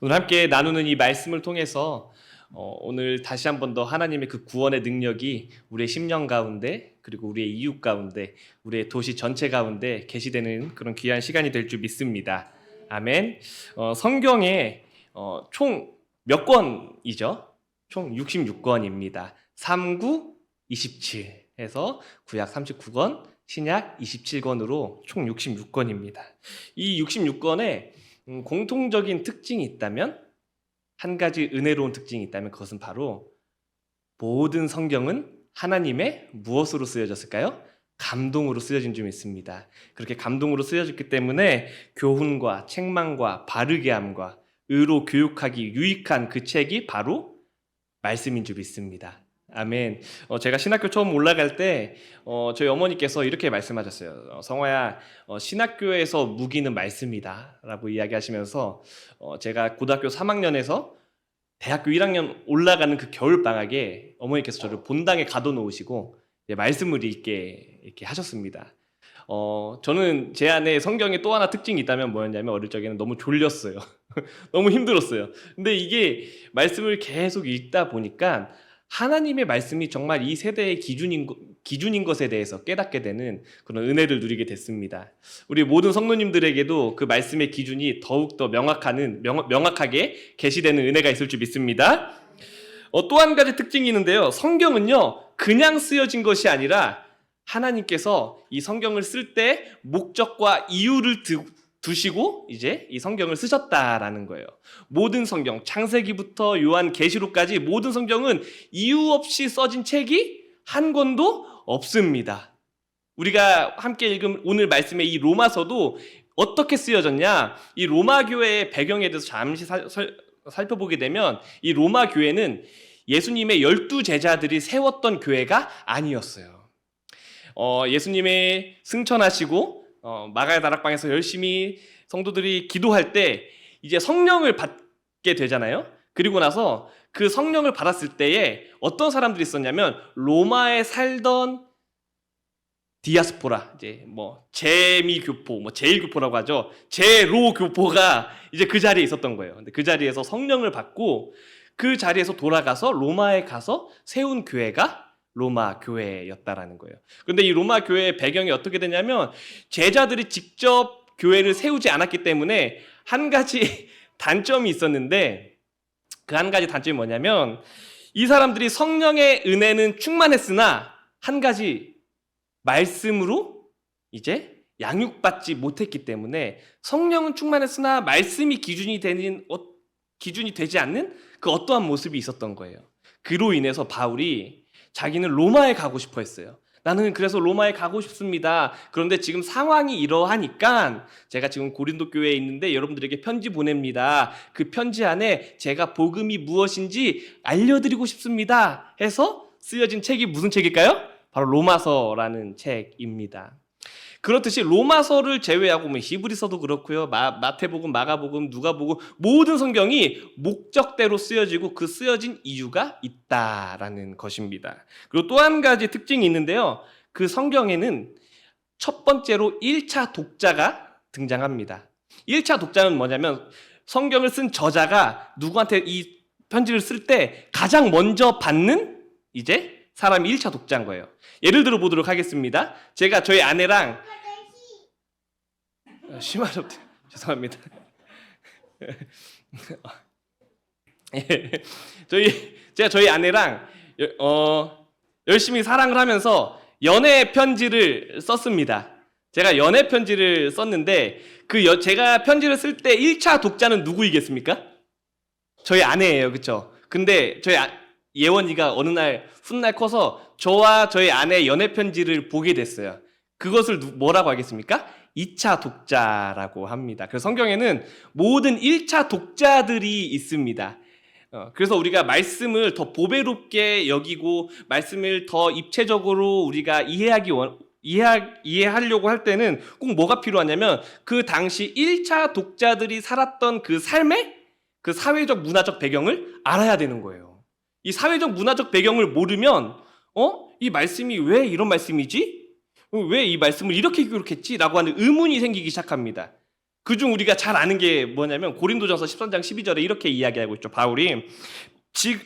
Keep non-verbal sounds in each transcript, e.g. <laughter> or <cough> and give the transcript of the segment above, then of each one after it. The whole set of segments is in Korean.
오늘 함께 나누는 이 말씀을 통해서 어, 오늘 다시 한 번 더 하나님의 그 구원의 능력이 우리의 심령 가운데 그리고 우리의 이웃 가운데 우리의 도시 전체 가운데 계시되는 그런 귀한 시간이 될 줄 믿습니다. 아멘. 어, 성경에 어, 총몇 권이죠? 총 66권입니다. 39, 27 해서 구약 39권, 신약 27권으로 총 66권입니다. 이 66권에 음, 공통적인 특징이 있다면 한 가지 은혜로운 특징이 있다면 그것은 바로 모든 성경은 하나님의 무엇으로 쓰여졌을까요? 감동으로 쓰여진 줄 믿습니다. 그렇게 감동으로 쓰여졌기 때문에 교훈과 책망과 바르게 함과 의로 교육하기 유익한 그 책이 바로 말씀인 줄 믿습니다. 아멘. 어, 제가 신학교 처음 올라갈 때 어, 저희 어머니께서 이렇게 말씀하셨어요. 어, 성화야, 어, 신학교에서 무기는 말씀이다라고 이야기하시면서 어, 제가 고등학교 3학년에서 대학교 1학년 올라가는 그 겨울 방학에 어머니께서 저를 본당에 가둬놓으시고 말씀을 읽게 이렇게 하셨습니다. 어, 저는 제 안에 성경에 또 하나 특징이 있다면 뭐였냐면 어릴 적에는 너무 졸렸어요. <laughs> 너무 힘들었어요. 근데 이게 말씀을 계속 읽다 보니까 하나님의 말씀이 정말 이 세대의 기준인, 거- 기준인 것에 대해서 깨닫게 되는 그런 은혜를 누리게 됐습니다. 우리 모든 성도님들에게도 그 말씀의 기준이 더욱더 명확하는, 명, 명확하게 계시되는 은혜가 있을 줄 믿습니다. 어, 또 한 가지 특징이 있는데요. 성경은요, 그냥 쓰여진 것이 아니라 하나님께서 이 성경을 쓸 때 목적과 이유를 두, 두시고 이제 이 성경을 쓰셨다라는 거예요. 모든 성경, 창세기부터 요한 계시록까지 모든 성경은 이유 없이 써진 책이 한 권도 없습니다. 우리가 함께 읽은 오늘 말씀의 이 로마서도 어떻게 쓰여졌냐? 이 로마 교회의 배경에 대해서 잠시 살, 살- 살펴보게 되면 이 로마 교회는 예수님의 열두 제자들이 세웠던 교회가 아니었어요. 어, 예수님의 승천하시고 어, 마가의 다락방에서 열심히 성도들이 기도할 때 이제 성령을 받게 되잖아요. 그리고 나서 그 성령을 받았을 때에 어떤 사람들이 있었냐면 로마에 살던 디아스포라 이제 뭐 재미 교포 뭐 제일 교포라고 하죠. 제로 교포가 이제 그 자리에 있었던 거예요. 근데 그 자리에서 성령을 받고 그 자리에서 돌아가서 로마에 가서 세운 교회가 로마 교회였다라는 거예요. 그런데 이 로마 교회의 배경이 어떻게 되냐면 제자들이 직접 교회를 세우지 않았기 때문에 한 가지 <laughs> 단점이 있었는데 그 한 가지 단점이 뭐냐면 이 사람들이 성령의 은혜는 충만했으나 한 가지 말씀으로 이제 양육받지 못했기 때문에 성령은 충만했으나 말씀이 기준이 되는 어- 기준이 되지 않는 그 어떠한 모습이 있었던 거예요. 그로 인해서 바울이 자기는 로마에 가고 싶어 했어요. 나는 그래서 로마에 가고 싶습니다. 그런데 지금 상황이 이러하니까 제가 지금 고린도 교회에 있는데 여러분들에게 편지 보냅니다. 그 편지 안에 제가 복음이 무엇인지 알려드리고 싶습니다. 해서 쓰여진 책이 무슨 책일까요? 바로 로마서라는 책입니다. 그렇듯이 로마서를 제외하고 뭐 히브리서도 그렇고요. 마, 마태복음, 마가복음, 누가복음 모든 성경이 목적대로 쓰여지고 그 쓰여진 이유가 있다라는 것입니다. 그리고 또 한 가지 특징이 있는데요. 그 성경에는 첫 번째로 1차 독자가 등장합니다. 1차 독자는 뭐냐면 성경을 쓴 저자가 누구한테 이 편지를 쓸 때 가장 먼저 받는 이제 사람이 1차 독자인 거예요. 예를 들어 보도록 하겠습니다. 제가 저희 아내랑 어, 심하죠. <laughs> 죄송합니다. <laughs> 예, 저희 제가 저희 아내랑 여- 어, 열심히 사랑을 하면서 연애 편지를 썼습니다. 제가 연애 편지를 썼는데 그 여- 제가 편지를 쓸 때 1차 독자는 누구이겠습니까? 저희 아내예요. 그쵸? 근데 저희 아- 예원이가 어느 날 훗날 커서 저와 저희 아내의 연애 편지를 보게 됐어요. 그것을 누- 뭐라고 하겠습니까? 2차 독자라고 합니다. 그래서 성경에는 모든 1차 독자들이 있습니다. 어, 그래서 우리가 말씀을 더 보배롭게 여기고 말씀을 더 입체적으로 우리가 이해하기 원, 이해하, 이해하려고 할 때는 꼭 뭐가 필요하냐면 그 당시 1차 독자들이 살았던 그 삶의 그 사회적 문화적 배경을 알아야 되는 거예요. 이 사회적 문화적 배경을 모르면 어? 이 말씀이 왜 이런 말씀이지? 왜 이 말씀을 이렇게 기록했지? 라고 하는 의문이 생기기 시작합니다. 그중 우리가 잘 아는 게 뭐냐면 고린도전서 13장 12절에 이렇게 이야기하고 있죠. 바울이 지,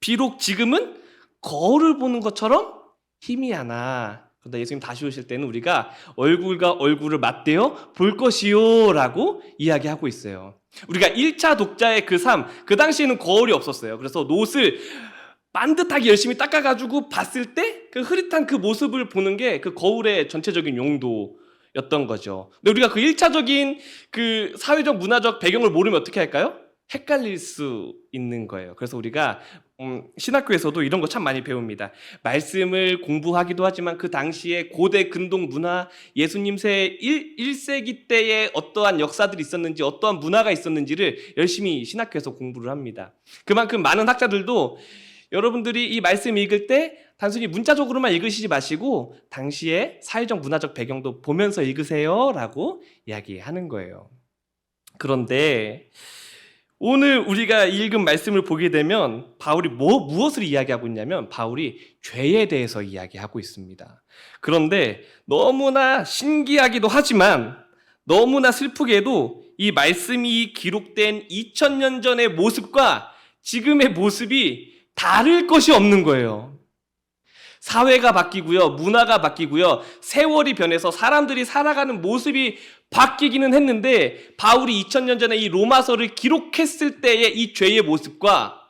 비록 지금은 거울을 보는 것처럼 희미하나 그런데 예수님 다시 오실 때는 우리가 얼굴과 얼굴을 맞대어 볼 것이요 라고 이야기하고 있어요. 우리가 1차 독자의 그 삶, 그 당시에는 거울이 없었어요. 그래서 노을 반듯하게 열심히 닦아가지고 봤을 때 그 흐릿한 그 모습을 보는 게 그 거울의 전체적인 용도 였던 거죠. 근데 우리가 그 1차적인 그 사회적 문화적 배경을 모르면 어떻게 할까요? 헷갈릴 수 있는 거예요. 그래서 우리가 음, 신학교에서도 이런 거 참 많이 배웁니다. 말씀을 공부하기도 하지만 그 당시에 고대 근동 문화, 예수님 세 1, 1세기 때에 어떠한 역사들이 있었는지, 어떠한 문화가 있었는지를 열심히 신학교에서 공부를 합니다. 그만큼 많은 학자들도 여러분들이 이 말씀 읽을 때 단순히 문자적으로만 읽으시지 마시고 당시의 사회적 문화적 배경도 보면서 읽으세요라고 이야기하는 거예요. 그런데 오늘 우리가 읽은 말씀을 보게 되면 바울이 뭐 무엇을 이야기하고 있냐면 바울이 죄에 대해서 이야기하고 있습니다. 그런데 너무나 신기하기도 하지만 너무나 슬프게도 이 말씀이 기록된 2000년 전의 모습과 지금의 모습이 다를 것이 없는 거예요. 사회가 바뀌고요, 문화가 바뀌고요, 세월이 변해서 사람들이 살아가는 모습이 바뀌기는 했는데 바울이 2000년 전에 이 로마서를 기록했을 때의 이 죄의 모습과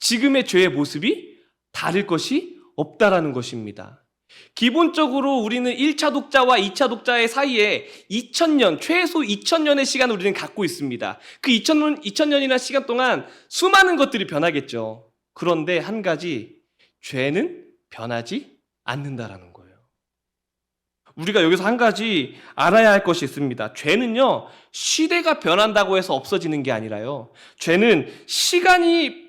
지금의 죄의 모습이 다를 것이 없다라는 것입니다. 기본적으로 우리는 1차 독자와 2차 독자의 사이에 2000년, 최소 2000년의 시간을 우리는 갖고 있습니다. 그 2000년, 2000년이나 시간 동안 수많은 것들이 변하겠죠. 그런데 한 가지, 죄는 변하지 않는다라는 거예요. 우리가 여기서 한 가지 알아야 할 것이 있습니다. 죄는요, 시대가 변한다고 해서 없어지는 게 아니라요. 죄는 시간이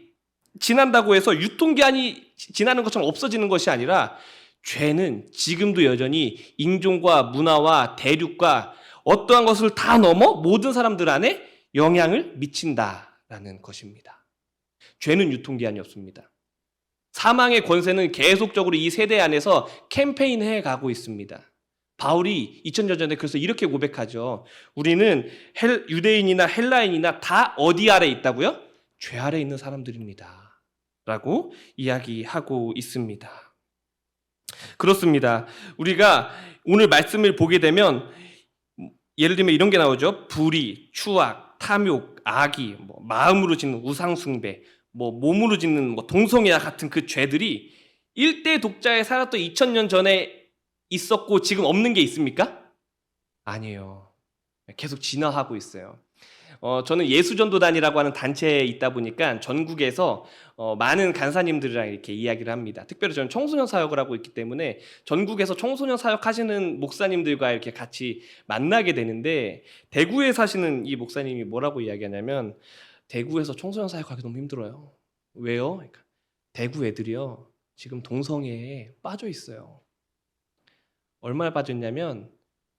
지난다고 해서 유통기한이 지나는 것처럼 없어지는 것이 아니라 죄는 지금도 여전히 인종과 문화와 대륙과 어떠한 것을 다 넘어 모든 사람들 안에 영향을 미친다라는 것입니다. 죄는 유통기한이 없습니다. 사망의 권세는 계속적으로 이 세대 안에서 캠페인해 가고 있습니다. 바울이 2000년 전에 그래서 이렇게 고백하죠. 우리는 헬, 유대인이나 헬라인이나 다 어디 아래 있다고요? 죄 아래 있는 사람들입니다. 라고 이야기하고 있습니다. 그렇습니다. 우리가 오늘 말씀을 보게 되면 예를 들면 이런 게 나오죠. 불의, 추악, 탐욕, 악의, 뭐 마음으로 짓는 우상숭배, 뭐 몸으로 짓는 뭐 동성애와 같은 그 죄들이 일대 독자에 살았던 2000년 전에 있었고 지금 없는 게 있습니까? 아니에요. 계속 진화하고 있어요. 어, 저는 예수전도단이라고 하는 단체에 있다 보니까 전국에서 어, 많은 간사님들이랑 이렇게 이야기를 합니다. 특별히 저는 청소년 사역을 하고 있기 때문에 전국에서 청소년 사역 하시는 목사님들과 이렇게 같이 만나게 되는데 대구에 사시는 이 목사님이 뭐라고 이야기하냐면 대구에서 청소년 사역하기 너무 힘들어요. 왜요? 그러니까 대구 애들이요 지금 동성애에 빠져 있어요. 얼마나 빠졌냐면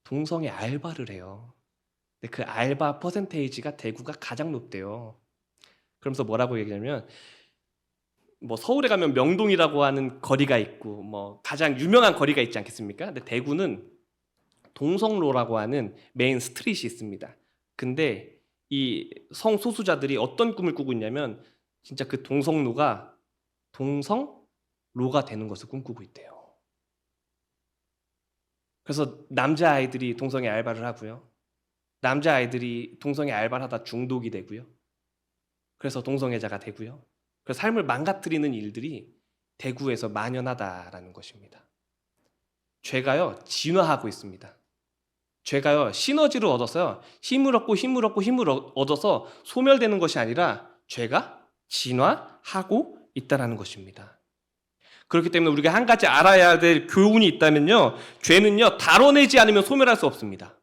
동성애 알바를 해요. 근데 그 알바 퍼센테이지가 대구가 가장 높대요. 그러면서 뭐라고 얘기하냐면 뭐 서울에 가면 명동이라고 하는 거리가 있고 뭐 가장 유명한 거리가 있지 않겠습니까? 근데 대구는 동성로라고 하는 메인 스트릿이 있습니다. 근데 이 성소수자들이 어떤 꿈을 꾸고 있냐면 진짜 그 동성로가 동성로가 되는 것을 꿈꾸고 있대요. 그래서 남자 아이들이 동성애 알바를 하고요. 남자 아이들이 동성애 알바를 하다 중독이 되고요. 그래서 동성애자가 되고요. 그 삶을 망가뜨리는 일들이 대구에서 만연하다라는 것입니다. 죄가요 진화하고 있습니다. 죄가요 시너지를 얻어서요 힘을 얻고 힘을 얻고 힘을 얻- 얻어서 소멸되는 것이 아니라 죄가 진화하고 있다라는 것입니다. 그렇기 때문에 우리가 한 가지 알아야 될 교훈이 있다면요 죄는요 다뤄내지 않으면 소멸할 수 없습니다.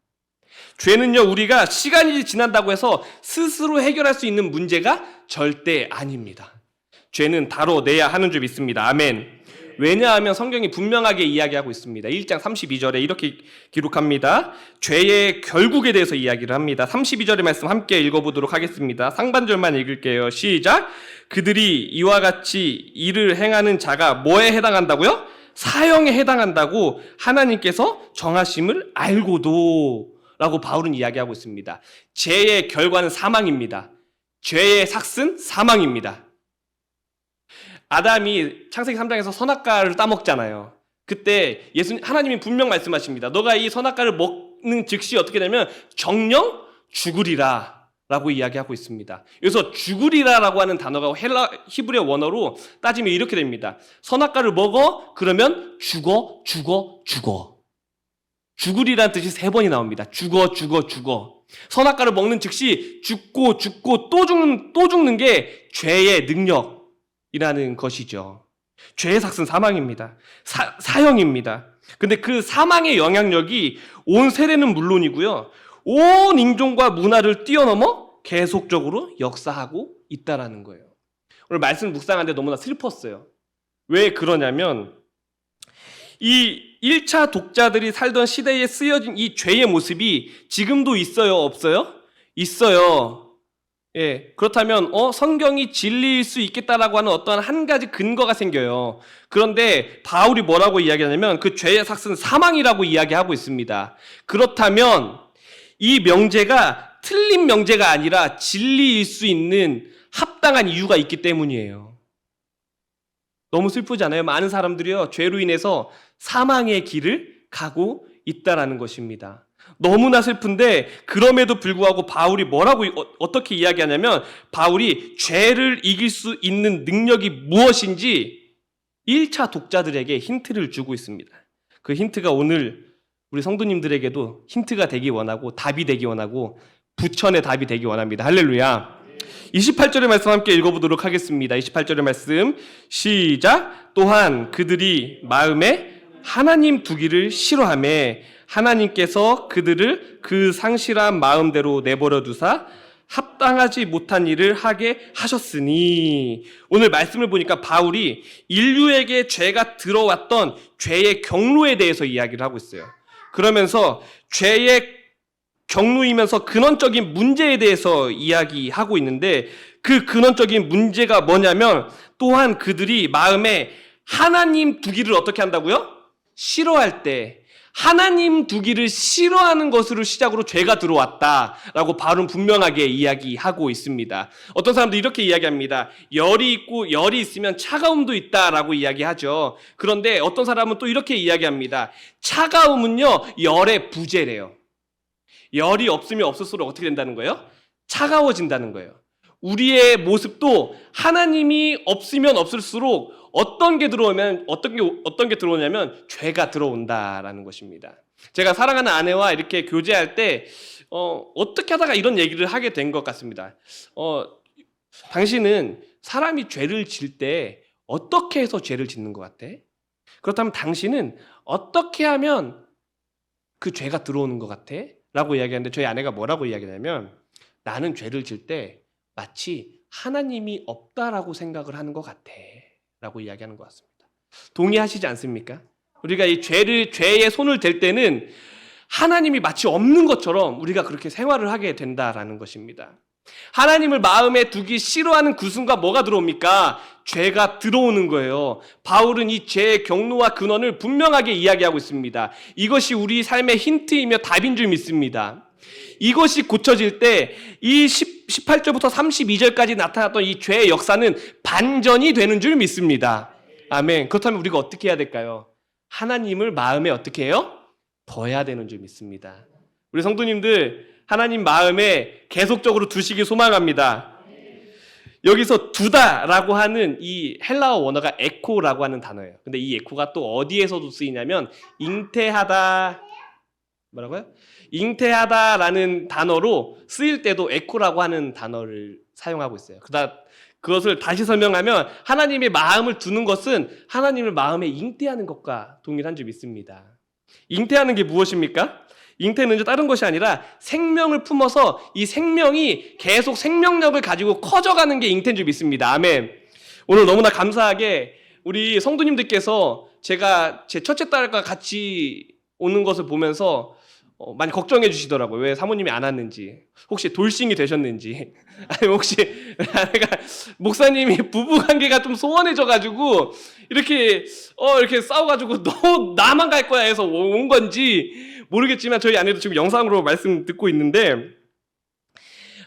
죄는요 우리가 시간이 지난다고 해서 스스로 해결할 수 있는 문제가 절대 아닙니다. 죄는 다뤄내야 하는 줄 믿습니다. 아멘. 왜냐하면 성경이 분명하게 이야기하고 있습니다. 1장 32절에 이렇게 기록합니다. 죄의 결국에 대해서 이야기를 합니다. 32절의 말씀 함께 읽어보도록 하겠습니다. 상반절만 읽을게요. 시작. 그들이 이와 같이 일을 행하는 자가 뭐에 해당한다고요? 사형에 해당한다고 하나님께서 정하심을 알고도 라고 바울은 이야기하고 있습니다. 죄의 결과는 사망입니다. 죄의 삭은 사망입니다. 아담이 창세기 3장에서 선악과를 따먹잖아요. 그때 예수 하나님이 분명 말씀하십니다. 너가 이 선악과를 먹는 즉시 어떻게 되면 정령 죽으리라. 라고 이야기하고 있습니다. 여기서 죽으리라라고 하는 단어가 헬라 히브리어 원어로 따지면 이렇게 됩니다. 선악과를 먹어 그러면 죽어 죽어 죽어. 죽으리라는 뜻이 세 번이 나옵니다. 죽어 죽어 죽어. 선악과를 먹는 즉시 죽고 죽고 또 죽는 또 죽는 게 죄의 능력 이라는 것이죠. 죄의 삭은 사망입니다. 사, 사형입니다. 근데 그 사망의 영향력이 온 세례는 물론이고요. 온 인종과 문화를 뛰어넘어 계속적으로 역사하고 있다라는 거예요. 오늘 말씀 묵상하는데 너무나 슬펐어요. 왜 그러냐면 이 1차 독자들이 살던 시대에 쓰여진 이 죄의 모습이 지금도 있어요, 없어요? 있어요. 예. 그렇다면 어 성경이 진리일 수 있겠다라고 하는 어떤 한 가지 근거가 생겨요. 그런데 바울이 뭐라고 이야기하냐면 그 죄의 삭은 사망이라고 이야기하고 있습니다. 그렇다면 이 명제가 틀린 명제가 아니라 진리일 수 있는 합당한 이유가 있기 때문이에요. 너무 슬프잖아요. 많은 사람들이요, 죄로 인해서 사망의 길을 가고 있다라는 것입니다. 너무나 슬픈데 그럼에도 불구하고 바울이 뭐라고 어, 어떻게 이야기하냐면 바울이 죄를 이길 수 있는 능력이 무엇인지 1차 독자들에게 힌트를 주고 있습니다. 그 힌트가 오늘 우리 성도님들에게도 힌트가 되기 원하고 답이 되기 원하고 부천의 답이 되기 원합니다. 할렐루야. 28절의 말씀 함께 읽어보도록 하겠습니다. 28절의 말씀 시작. 또한 그들이 마음에 하나님 두기를 싫어함에 하나님께서 그들을 그 상실한 마음대로 내버려 두사 합당하지 못한 일을 하게 하셨으니 오늘 말씀을 보니까 바울이 인류에게 죄가 들어왔던 죄의 경로에 대해서 이야기를 하고 있어요. 그러면서 죄의 경로이면서 근원적인 문제에 대해서 이야기하고 있는데 그 근원적인 문제가 뭐냐면 또한 그들이 마음에 하나님 두기를 어떻게 한다고요? 싫어할 때 하나님 두기를 싫어하는 것으로 시작으로 죄가 들어왔다라고 바울은 분명하게 이야기하고 있습니다. 어떤 사람도 이렇게 이야기합니다. 열이 있고 열이 있으면 차가움도 있다라고 이야기하죠. 그런데 어떤 사람은 또 이렇게 이야기합니다. 차가움은요 열의 부재래요. 열이 없으면 없을수록 어떻게 된다는 거예요? 차가워진다는 거예요. 우리의 모습도 하나님이 없으면 없을수록 어떤 게 들어오면 어떤 게 어떤 게 들어오냐면 죄가 들어온다라는 것입니다. 제가 사랑하는 아내와 이렇게 교제할 때 어, 어떻게 하다가 이런 얘기를 하게 된 것 같습니다. 어, 당신은 사람이 죄를 질 때 어떻게 해서 죄를 짓는 것 같아? 그렇다면 당신은 어떻게 하면 그 죄가 들어오는 것 같아? 라고 이야기하는데 저희 아내가 뭐라고 이야기하냐면 나는 죄를 질 때 마치 하나님이 없다라고 생각을 하는 것 같아. 라고 이야기하는 것 같습니다. 동의하시지 않습니까? 우리가 이 죄를, 죄에 손을 댈 때는 하나님이 마치 없는 것처럼 우리가 그렇게 생활을 하게 된다라는 것입니다. 하나님을 마음에 두기 싫어하는 그 순간 뭐가 들어옵니까? 죄가 들어오는 거예요. 바울은 이 죄의 경로와 근원을 분명하게 이야기하고 있습니다. 이것이 우리 삶의 힌트이며 답인 줄 믿습니다. 이것이 고쳐질 때 이 18절부터 32절까지 나타났던 이 죄의 역사는 반전이 되는 줄 믿습니다. 아멘. 그렇다면 우리가 어떻게 해야 될까요? 하나님을 마음에 어떻게 해요? 둬야 되는 줄 믿습니다. 우리 성도님들 하나님 마음에 계속적으로 두시기 소망합니다. 여기서 두다라고 하는 이 헬라어 원어가 에코라고 하는 단어예요. 근데 이 에코가 또 어디에서도 쓰이냐면 잉태하다 뭐라고요? 잉태하다라는 단어로 쓰일 때도 에코라고 하는 단어를 사용하고 있어요. 그다 그것을 다시 설명하면 하나님의 마음을 두는 것은 하나님을 마음에 잉태하는 것과 동일한 줄 믿습니다. 잉태하는 게 무엇입니까? 잉태는 다른 것이 아니라 생명을 품어서 이 생명이 계속 생명력을 가지고 커져가는 게 잉태인 줄 믿습니다. 아멘. 오늘 너무나 감사하게 우리 성도님들께서 제가 제 첫째 딸과 같이 오는 것을 보면서 어, 많이 걱정해 주시더라고요. 왜 사모님이 안 왔는지. 혹시 돌싱이 되셨는지. <laughs> 아니 혹시 <laughs> 내가 목사님이 부부 관계가 좀 소원해져 가지고 이렇게 어 이렇게 싸워 가지고 <laughs> 너 나만 갈 거야 해서 온 건지 모르겠지만 저희 아내도 지금 영상으로 말씀 듣고 있는데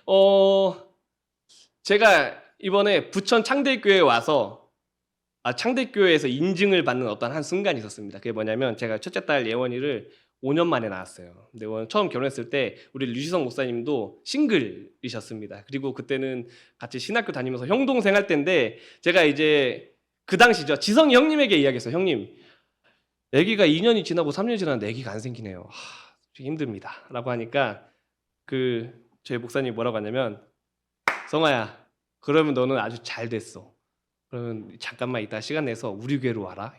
어 제가 이번에 부천 창대교회에 와서 아 창대교회에서 인증을 받는 어떤 한 순간이 있었습니다. 그게 뭐냐면 제가 첫째 딸 예원이를 5년 만에 낳았어요. 근데 원- 처음 결혼했을 때 우리 류시성 목사님도 싱글이셨습니다. 그리고 그때는 같이 신학교 다니면서 형 동생 할 때인데 제가 이제 그 당시죠 지성이 형님에게 이야기했어요. 형님, 아기가 2년이 지나고 3년이 지났는데 아기가 안 생기네요. 하, 좀 힘듭니다.라고 하니까 그 저희 목사님 이 뭐라고 하냐면 성아야, 그러면 너는 아주 잘 됐어. 그러면 잠깐만 이따 시간 내서 우리 교회로 와라.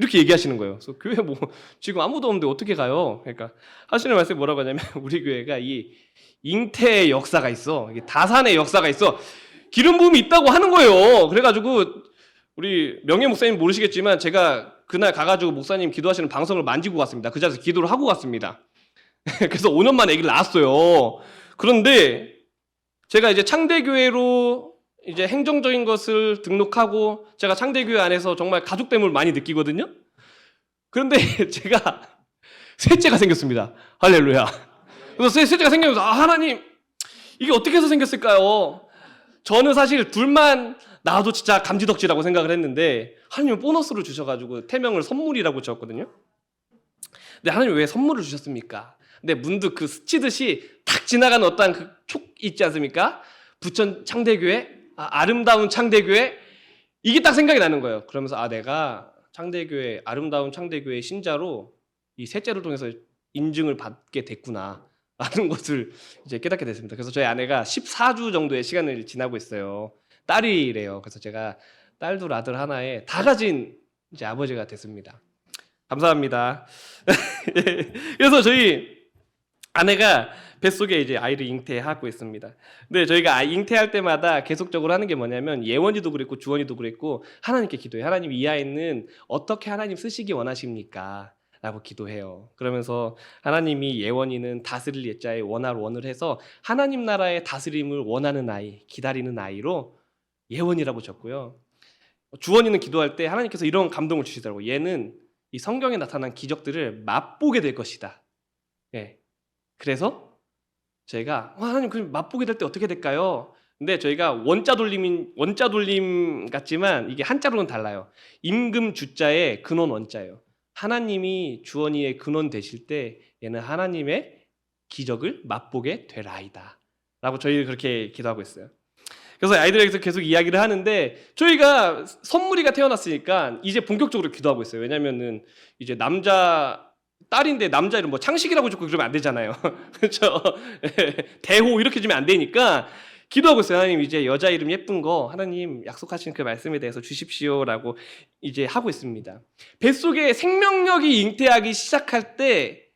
이렇게 얘기하시는 거예요. 그래서 교회 뭐 <laughs> 지금 아무도 없는데 어떻게 가요? 그러니까 하시는 말씀이 뭐라고 하냐면 <laughs> 우리 교회가 이 잉태의 역사가 있어. 다산의 역사가 있어. 기름 부음이 있다고 하는 거예요. 그래가지고 우리 명예 목사님 모르시겠지만 제가 그날 가가지고 목사님 기도하시는 방송을 만지고 갔습니다. 그 자리에서 기도를 하고 갔습니다. <laughs> 그래서 5년 만에 아기를 낳았어요. 그런데 제가 이제 창대교회로 이제 행정적인 것을 등록하고 제가 창대교회 안에서 정말 가족됨을 많이 느끼거든요. 그런데 <laughs> 제가 셋째가 생겼습니다. 할렐루야. 그래서 셋- 셋째가 생기면서 아, 하나님 이게 어떻게 해서 생겼을까요? 저는 사실 둘만 나와도 진짜 감지덕지라고 생각을 했는데 하나님은 보너스를 주셔가지고 태명을 선물이라고 지었거든요. 근데 하나님 왜 선물을 주셨습니까? 근데 문득 그 스치듯이 탁 지나간 어떤 그 촉 있지 않습니까? 부천 창대교회 아, 름다운 창대교회 이게 딱 생각이 나는 거예요. 그러면서 아 내가 창대교회 아름다운 창대교회 신자로 이 셋째를 통해서 인증을 받게 됐구나. 라는 것을 이제 깨닫게 됐습니다. 그래서 저희 아내가 14주 정도의 시간을 지나고 있어요. 딸이래요. 그래서 제가 딸둘 아들 하나에 다 가진 이제 아버지가 됐습니다. 감사합니다. <laughs> 그래서 저희 아내가 뱃속에 이제 아이를 잉태하고 있습니다. 근데 저희가 아이 잉태할 때마다 계속적으로 하는 게 뭐냐면 예원이도 그랬고 주원이도 그랬고 하나님께 기도해. 하나님 이 아이는 어떻게 하나님 쓰시기 원하십니까? 라고 기도해요. 그러면서 하나님이 예원이는 다스릴 예자에 원할 원을 해서 하나님 나라의 다스림을 원하는 아이, 기다리는 아이로 예원이라고 적고요. 주원이는 기도할 때 하나님께서 이런 감동을 주시더라고요. 얘는 이 성경에 나타난 기적들을 맛보게 될 것이다. 예. 그래서 와, 하나님 그럼 맛보게 될 때 어떻게 될까요? 근데 저희가 원자 돌림인 원자 돌림 같지만 이게 한자로는 달라요. 임금 주자의 근원 원자예요. 하나님이 주원이의 근원 되실 때 얘는 하나님의 기적을 맛보게 될 아이다. 라고 저희 그렇게 기도하고 있어요. 그래서 아이들에게서 계속 이야기를 하는데 저희가 선물이가 태어났으니까 이제 본격적으로 기도하고 있어요. 왜냐면은 이제 남자 딸인데 남자 이름 뭐 창식이라고 적고 그러면 안 되잖아요. <laughs> 그렇죠? 대호 이렇게 주면 안 되니까 기도하고 있어요. 하나님 이제 여자 이름 예쁜 거 하나님 약속하신 그 말씀에 대해서 주십시오라고 이제 하고 있습니다. 뱃속에 생명력이 잉태하기 시작할 때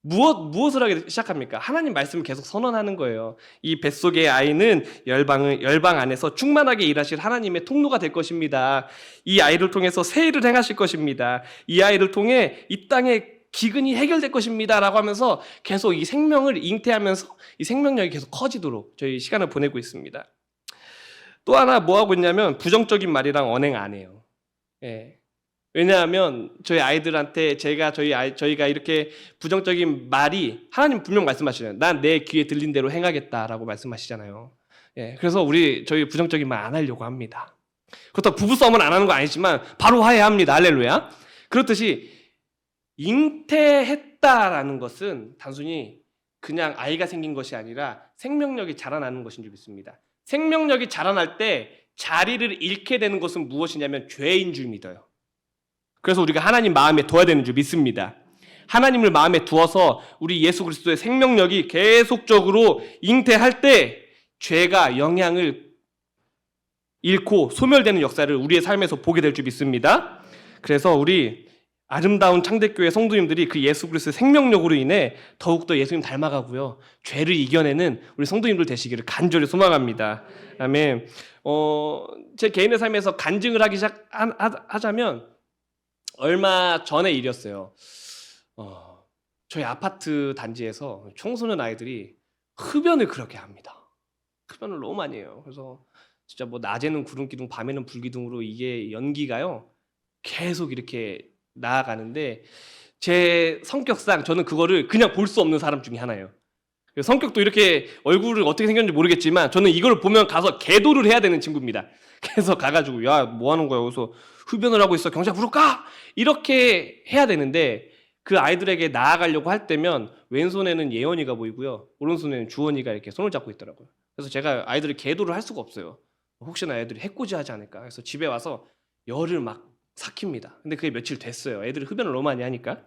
무엇 무엇을 하기 시작합니까? 하나님 말씀을 계속 선언하는 거예요. 이 뱃속의 아이는 열방을 열방 안에서 충만하게 일하실 하나님의 통로가 될 것입니다. 이 아이를 통해서 새 일을 행하실 것입니다. 이 아이를 통해 이 땅의 기근이 해결될 것입니다라고 하면서 계속 이 생명을 잉태하면서 이 생명력이 계속 커지도록 저희 시간을 보내고 있습니다. 또 하나 뭐 하고 있냐면 부정적인 말이랑 언행 안 해요. 예. 왜냐하면 저희 아이들한테 제가 저희 아이 저희가 이렇게 부정적인 말이 하나님 분명 말씀하시잖아요. 난 내 귀에 들린 대로 행하겠다라고 말씀하시잖아요. 예. 그래서 우리 저희 부정적인 말 안 하려고 합니다. 그렇다고 부부싸움은 안 하는 거 아니지만 바로 화해합니다. 할렐루야. 그렇듯이 잉태했다라는 것은 단순히 그냥 아이가 생긴 것이 아니라 생명력이 자라나는 것인 줄 믿습니다. 생명력이 자라날 때 자리를 잃게 되는 것은 무엇이냐면 죄인 줄 믿어요. 그래서 우리가 하나님 마음에 둬야 되는 줄 믿습니다. 하나님을 마음에 두어서 우리 예수 그리스도의 생명력이 계속적으로 잉태할 때 죄가 영향을 잃고 소멸되는 역사를 우리의 삶에서 보게 될 줄 믿습니다. 그래서 우리 아름다운 창대교회 성도님들이 그 예수 그리스도의 생명력으로 인해 더욱더 예수님 닮아가고요. 죄를 이겨내는 우리 성도님들 되시기를 간절히 소망합니다. 아멘. 어, 제 개인의 삶에서 간증을 하기 시작하자면 얼마 전의 일이었어요. 어, 저희 아파트 단지에서 청소년 아이들이 흡연을 그렇게 합니다. 흡연을 너무 많이 해요. 그래서 진짜 뭐 낮에는 구름 기둥, 밤에는 불 기둥으로 이게 연기가요 계속 이렇게 나아가는데 제 성격상 저는 그거를 그냥 볼 수 없는 사람 중에 하나예요. 성격도 이렇게 얼굴을 어떻게 생겼는지 모르겠지만 저는 이걸 보면 가서 계도를 해야 되는 친구입니다. <laughs> 그래서 가가지고 야 뭐 하는 거야? 여기서 흡연을 하고 있어. 경찰 부를까? 이렇게 해야 되는데 그 아이들에게 나아가려고 할 때면 왼손에는 예원이가 보이고요. 오른손에는 주원이가 이렇게 손을 잡고 있더라고요. 그래서 제가 아이들을 계도를 할 수가 없어요. 혹시나 애들이 해코지하지 않을까. 그래서 집에 와서 열을 막 삭힙니다. 근데 그게 며칠 됐어요. 애들이 흡연을 너무 많이 하니까.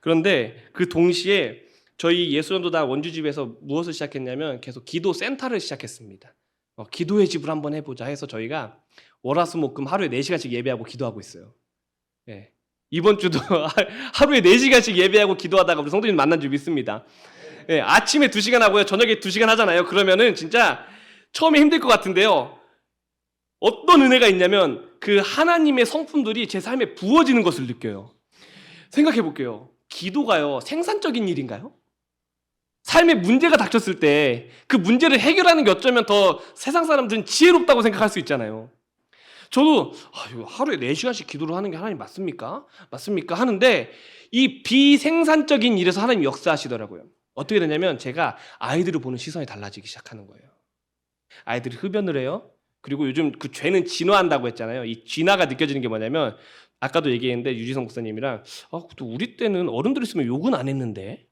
그런데 그 동시에 저희 예수전도단 원주집에서 무엇을 시작했냐면 계속 기도 센터를 시작했습니다. 어, 기도의 집을 한번 해보자 해서 저희가 월화수목금 하루에 4시간씩 예배하고 기도하고 있어요. 예. 이번 주도 <laughs> 하루에 4시간씩 예배하고 기도하다가 우리 성도님 만난 줄 믿습니다. 예, 아침에 2시간 하고요. 저녁에 2시간 하잖아요. 그러면은 진짜 처음에 힘들 것 같은데요. 어떤 은혜가 있냐면 그 하나님의 성품들이 제 삶에 부어지는 것을 느껴요. 생각해 볼게요. 기도가요, 생산적인 일인가요? 삶에 문제가 닥쳤을 때 그 문제를 해결하는 게 어쩌면 더 세상 사람들은 지혜롭다고 생각할 수 있잖아요. 저도 아, 이거 하루에 4시간씩 기도를 하는 게 하나님 맞습니까? 맞습니까? 하는데 이 비생산적인 일에서 하나님 역사하시더라고요. 어떻게 되냐면 제가 아이들을 보는 시선이 달라지기 시작하는 거예요. 아이들이 흡연을 해요. 그리고 요즘 그 죄는 진화한다고 했잖아요. 이 진화가 느껴지는 게 뭐냐면 아까도 얘기했는데 유지성 목사님이랑 아, 또 우리 때는 어른들 있으면 욕은 안 했는데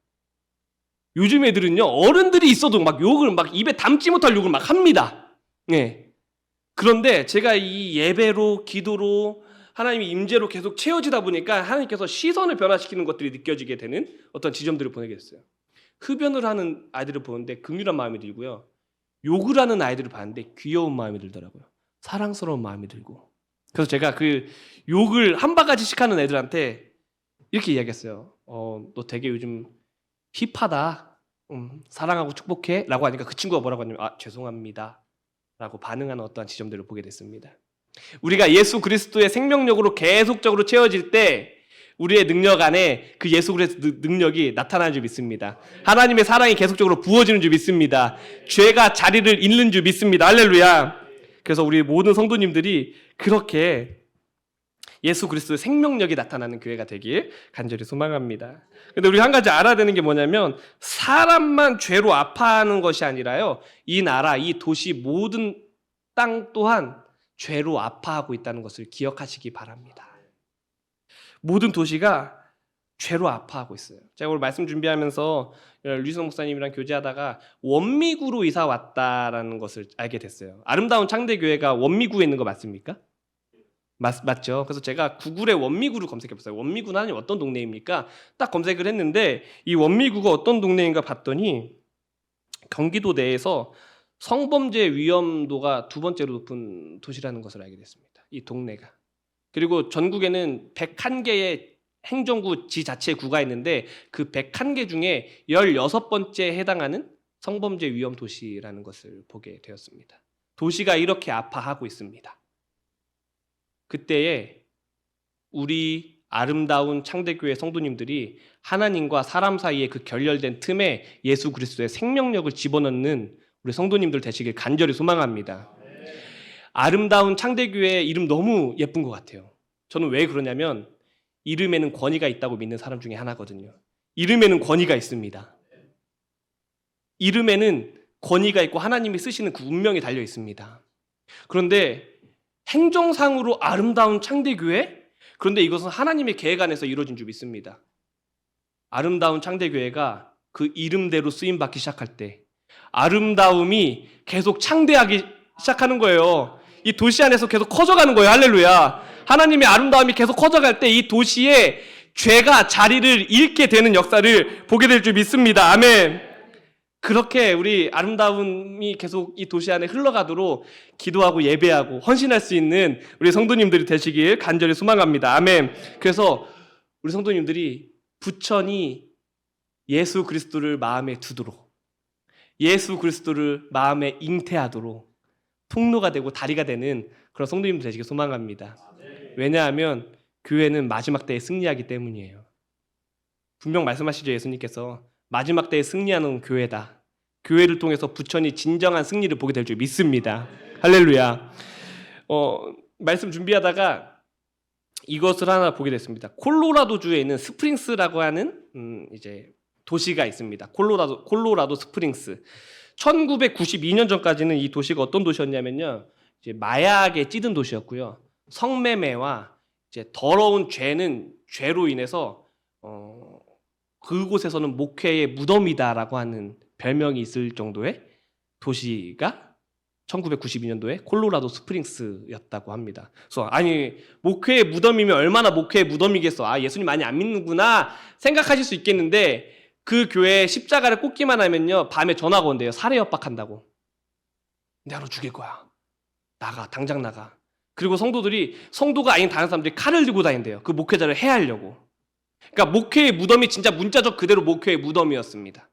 요즘 애들은요 어른들이 있어도 막 욕을 막 입에 담지 못할 욕을 막 합니다. 네. 그런데 제가 이 예배로 기도로 하나님의 임재로 계속 채워지다 보니까 하나님께서 시선을 변화시키는 것들이 느껴지게 되는 어떤 지점들을 보내게 됐어요. 흡연을 하는 아이들을 보는데 긍휼한 마음이 들고요. 욕을 하는 아이들을 봤는데 귀여운 마음이 들더라고요. 사랑스러운 마음이 들고. 그래서 제가 그 욕을 한 바가지씩 하는 애들한테 이렇게 이야기했어요. 어, 너 되게 요즘 힙하다. 음, 사랑하고 축복해. 라고 하니까 그 친구가 뭐라고 하냐면, 아, 죄송합니다. 라고 반응하는 어떠한 지점들을 보게 됐습니다. 우리가 예수 그리스도의 생명력으로 계속적으로 채워질 때 우리의 능력 안에 그 예수 그리스도 능력이 나타나는 줄 믿습니다. 하나님의 사랑이 계속적으로 부어지는 줄 믿습니다. 죄가 자리를 잃는 줄 믿습니다. 할렐루야. 그래서 우리 모든 성도님들이 그렇게 예수 그리스도의 생명력이 나타나는 교회가 되길 간절히 소망합니다. 근데 우리 한 가지 알아야 되는 게 뭐냐면 사람만 죄로 아파하는 것이 아니라요. 이 나라, 이 도시 모든 땅 또한 죄로 아파하고 있다는 것을 기억하시기 바랍니다. 모든 도시가 죄로 아파하고 있어요. 제가 오늘 말씀 준비하면서 류성 목사님이랑 교제하다가 원미구로 이사 왔다라는 것을 알게 됐어요. 아름다운 창대 교회가 원미구에 있는 거 맞습니까? 맞, 맞죠. 그래서 제가 구글에 원미구를 검색해봤어요. 원미구는 어떤 동네입니까? 딱 검색을 했는데 이 원미구가 어떤 동네인가 봤더니 경기도 내에서 성범죄 위험도가 두 번째로 높은 도시라는 것을 알게 됐습니다. 이 동네가. 그리고 전국에는 101개의 행정구 지자체 구가 있는데 그 101개 중에 16번째에 해당하는 성범죄 위험 도시라는 것을 보게 되었습니다. 도시가 이렇게 아파하고 있습니다. 그때에 우리 아름다운 창대교회 성도님들이 하나님과 사람 사이의 그 결렬된 틈에 예수 그리스도의 생명력을 집어넣는 우리 성도님들 되시길 간절히 소망합니다. 아름다운 창대교회 이름 너무 예쁜 것 같아요. 저는 왜 그러냐면 이름에는 권위가 있다고 믿는 사람 중에 하나거든요. 이름에는 권위가 있습니다. 이름에는 권위가 있고 하나님이 쓰시는 그 운명이 달려 있습니다. 그런데 행정상으로 아름다운 창대교회? 그런데 이것은 하나님의 계획 안에서 이루어진 줄 믿습니다. 아름다운 창대교회가 그 이름대로 쓰임 받기 시작할 때 아름다움이 계속 창대하기 시작하는 거예요. 이 도시 안에서 계속 커져가는 거예요. 할렐루야. 하나님의 아름다움이 계속 커져갈 때 이 도시에 죄가 자리를 잃게 되는 역사를 보게 될 줄 믿습니다. 아멘. 그렇게 우리 아름다움이 계속 이 도시 안에 흘러가도록 기도하고 예배하고 헌신할 수 있는 우리 성도님들이 되시길 간절히 소망합니다. 아멘. 그래서 우리 성도님들이 부천이 예수 그리스도를 마음에 두도록 예수 그리스도를 마음에 잉태하도록 통로가 되고 다리가 되는 그런 성도님들 되시길 소망합니다. 왜냐하면 교회는 마지막 때에 승리하기 때문이에요. 분명 말씀하시죠 예수님께서 마지막 때에 승리하는 교회다. 교회를 통해서 부천이 진정한 승리를 보게 될 줄 믿습니다. 할렐루야. 어, 말씀 준비하다가 이것을 하나 보게 됐습니다. 콜로라도 주에 있는 스프링스라고 하는 음, 이제 도시가 있습니다. 콜로라도 콜로라도 스프링스. 1992년 전까지는 이 도시가 어떤 도시였냐면요. 이제 마약에 찌든 도시였고요. 성매매와 이제 더러운 죄는 죄로 인해서 어, 그곳에서는 목회의 무덤이다라고 하는 별명이 있을 정도의 도시가 1992년도에 콜로라도 스프링스였다고 합니다. 그래서 아니 목회의 무덤이면 얼마나 목회의 무덤이겠어? 아 예수님 많이 안 믿는구나 생각하실 수 있겠는데 그 교회에 십자가를 꽂기만 하면요 밤에 전화가 온대요 살해 협박한다고. 내가 너 죽일 거야. 나가 당장 나가. 그리고 성도들이 성도가 아닌 다른 사람들이 칼을 들고 다닌대요. 그 목회자를 해하려고. 그러니까 목회의 무덤이 진짜 문자적 그대로 목회의 무덤이었습니다.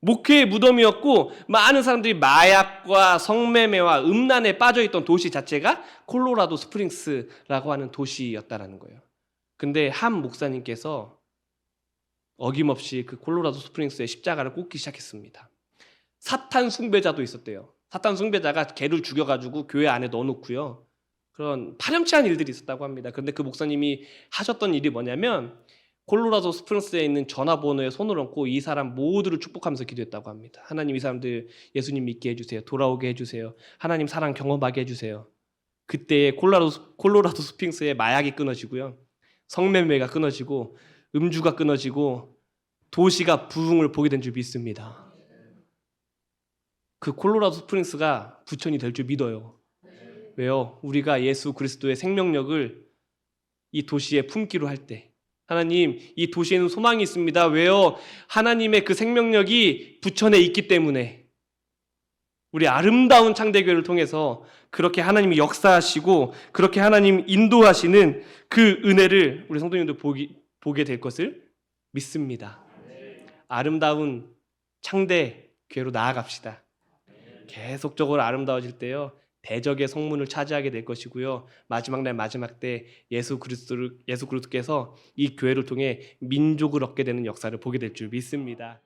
목회의 무덤이었고 많은 사람들이 마약과 성매매와 음란에 빠져 있던 도시 자체가 콜로라도 스프링스라고 하는 도시였다라는 거예요. 근데 한 목사님께서 어김없이 그 콜로라도 스프링스에 십자가를 꽂기 시작했습니다. 사탄 숭배자도 있었대요. 사탄 숭배자가 개를 죽여가지고 교회 안에 넣어놓고요. 그런 파렴치한 일들이 있었다고 합니다. 그런데 그 목사님이 하셨던 일이 뭐냐면 콜로라도 스프링스에 있는 전화번호에 손을 얹고 이 사람 모두를 축복하면서 기도했다고 합니다. 하나님 이 사람들 예수님 믿게 해주세요. 돌아오게 해주세요. 하나님 사랑 경험하게 해주세요. 그때 콜로라도, 콜로라도 스핑스의 마약이 끊어지고요. 성매매가 끊어지고 음주가 끊어지고 도시가 부흥을 보게 된 줄 믿습니다. 그 콜로라도 스프링스가 부천이 될 줄 믿어요. 왜요? 우리가 예수 그리스도의 생명력을 이 도시에 품기로 할 때, 하나님, 이 도시에는 소망이 있습니다. 왜요? 하나님의 그 생명력이 부천에 있기 때문에 우리 아름다운 창대교회를 통해서 그렇게 하나님이 역사하시고 그렇게 하나님 인도하시는 그 은혜를 우리 성도님들 보기, 보게 될 것을 믿습니다. 아름다운 창대 교회로 나아갑시다. 계속적으로 아름다워질 때요. 대적의 성문을 차지하게 될 것이고요. 마지막 날 마지막 때 예수 그리스도를 예수 그리스도께서 이 교회를 통해 민족을 얻게 되는 역사를 보게 될 줄 믿습니다.